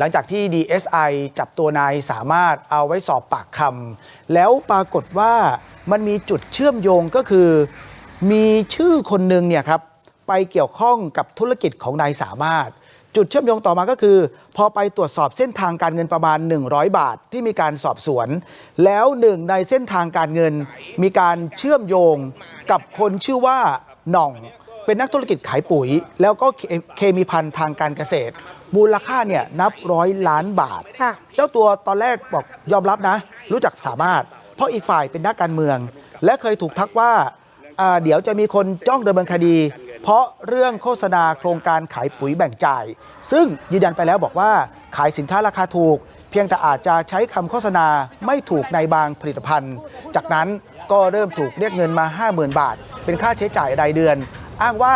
หลังจากที่ DSI จับตัวนายสามารถเอาไว้สอบปากคำแล้วปรากฏว่ามันมีจุดเชื่อมโยงก็คือ มีชื่อคนหนึ่งเนี่ยครับไปเกี่ยวข้องกับธุรกิจของนายสามารถ จุดเชื่อมโยงต่อมาก็คือ พอไปตรวจสอบเส้นทางการเงินประมาณ 100 บาทที่มีการสอบสวน แล้วหนึ่งในเส้นทางการเงิน มีการเชื่อมโยงกับคนชื่อว่าหน่อง เป็นนักธุรกิจขายปุ๋ย แล้วก็เคเคมีพันธุ์ทางการเกษตร มูลค่าเนี่ยนับร้อยล้านบาท ค่ะ เจ้าตัวตอนแรกบอกยอมรับนะ รู้จักสามารถ เพราะอีกฝ่ายเป็นนักการเมือง และเคยถูกทักว่าอ่าเดี๋ยวจะมีคนจ้องดำเนินคดี เพราะเรื่องโฆษณาโครงการขายปุ๋ยแบ่งจ่าย ซึ่งยืนยันไปแล้วบอกว่าขายสินค้าราคาถูก เพียงแต่อาจจะใช้คำโฆษณาไม่ถูกในบางผลิตภัณฑ์ จากนั้นก็เริ่มถูกเรียกเงินมา 50,000 บาท เป็นค่าใช้จ่ายรายเดือน อ้างว่า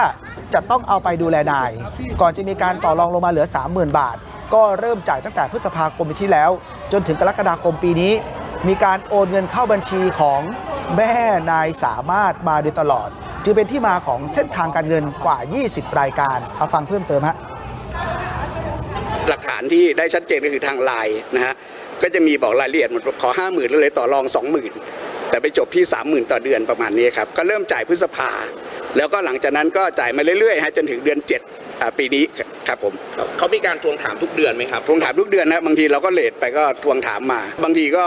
จะต้องเอาไปดูแลนาย ก่อนจะมีการต่อรองลงมาเหลือ 30,000 บาท ก็เริ่มจ่ายตั้งแต่พฤษภาคมปีที่แล้ว จนถึงกรกฎาคมปีนี้ มีการโอนเงินเข้าบัญชีของแม่นายสามารถมาโดยตลอด จึงเป็นที่มาของเส้นทางการเงินกว่า 20 รายการเอาฟังเพิ่มเติมฮะหลักฐานที่ได้ชัดเจนก็คือทางไลน์นะฮะก็จะมีบอกรายละเอียดหมดขอห้าหมื่นแล้วเลยต่อรองสองหมื่นแต่ไปจบที่สามหมื่นต่อเดือนประมาณนี้ครับ ก็เริ่มจ่ายพฤษภา แล้วก็หลังจากนั้นก็จ่ายมาเรื่อยๆฮะจนถึงเดือนเจ็ดอ่าปีนี้ครับผมเขามีการทวงถามทุกเดือนไหมครับทวงถามทุกเดือนนะบางทีเราก็เลทไปก็ทวงถามมา บางทีก็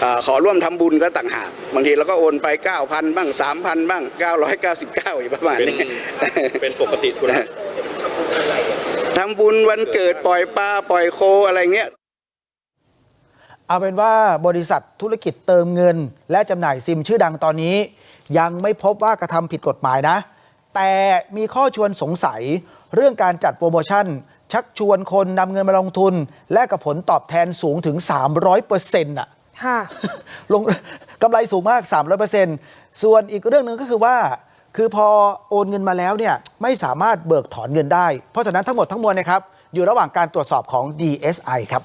เอ่อขอร่วมทำบุญก็ต่างหากบางทีเราก็โอนไป 9,000 บ้าง 3,000 บ้าง 999อีกประมาณเป็นนี้เป็นปกติธุระทำบุญวันเกิดปล่อยปลาปล่อยโคอะไรเงี้ย เอาเป็นว่าบริษัทธุรกิจเติมเงิน และจำหน่ายซิมชื่อดังตอนนี้ ยังไม่พบว่ากระทำผิดกฎหมายนะ แต่มีข้อชวนสงสัย เรื่องการจัดโปรโมชั่น ชักชวนคนนำเงินมาลงทุน และกับผลตอบแทนสูงถึง 300%อะค่ะลงกำไรสูงมาก 300%ส่วนอีกเรื่องหนึ่งก็คือว่า คือพอโอนเงินมาแล้วเนี่ยไม่สามารถเบิกถอนเงินได้ เพราะฉะนั้นทั้งหมดทั้งมวลเนะครับอยู่ระหว่างการตรวจสอบของ DSI ครับ